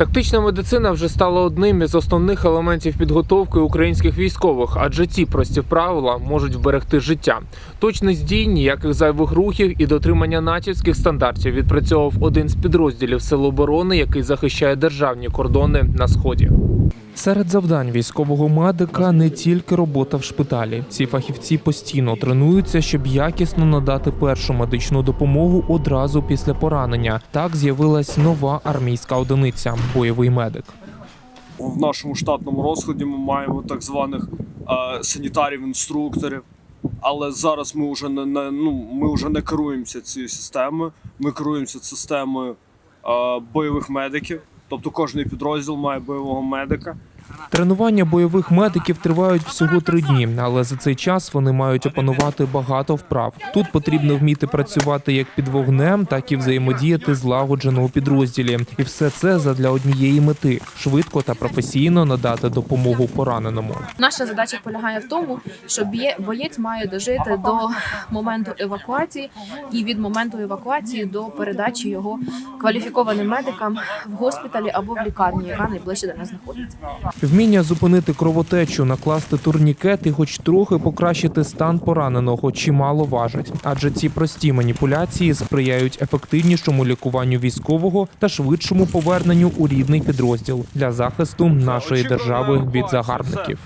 Тактична медицина вже стала одним із основних елементів підготовки українських військових, адже ці прості правила можуть вберегти життя. Точність дій, ніяких зайвих рухів і дотримання натівських стандартів відпрацьовував один з підрозділів Сил оборони, який захищає державні кордони на сході. Серед завдань військового медика не тільки робота в шпиталі. Ці фахівці постійно тренуються, щоб якісно надати першу медичну допомогу одразу після поранення. Так з'явилась нова армійська одиниця бойовий медик. В нашому штатному розкладі ми маємо так званих е, санітарів-інструкторів. Але зараз ми вже не, не ну ми вже не керуємося цією системою. Ми керуємося системою е, бойових медиків. Тобто кожний підрозділ має бойового медика. Тренування бойових медиків тривають всього три дні, але за цей час вони мають опанувати багато вправ. Тут потрібно вміти працювати як під вогнем, так і взаємодіяти злагоджено у підрозділі. І все це задля однієї мети швидко та професійно надати допомогу пораненому. Наша задача полягає в тому, що боєць має дожити до моменту евакуації і від моменту евакуації до передачі його кваліфікованим медикам в госпіталі або в лікарні, яка найближче до нас знаходиться. Вміння зупинити кровотечу, накласти турнікет і хоч трохи покращити стан пораненого чимало важить, адже ці прості маніпуляції сприяють ефективнішому лікуванню військового та швидшому поверненню у рідний підрозділ для захисту нашої держави від загарбників.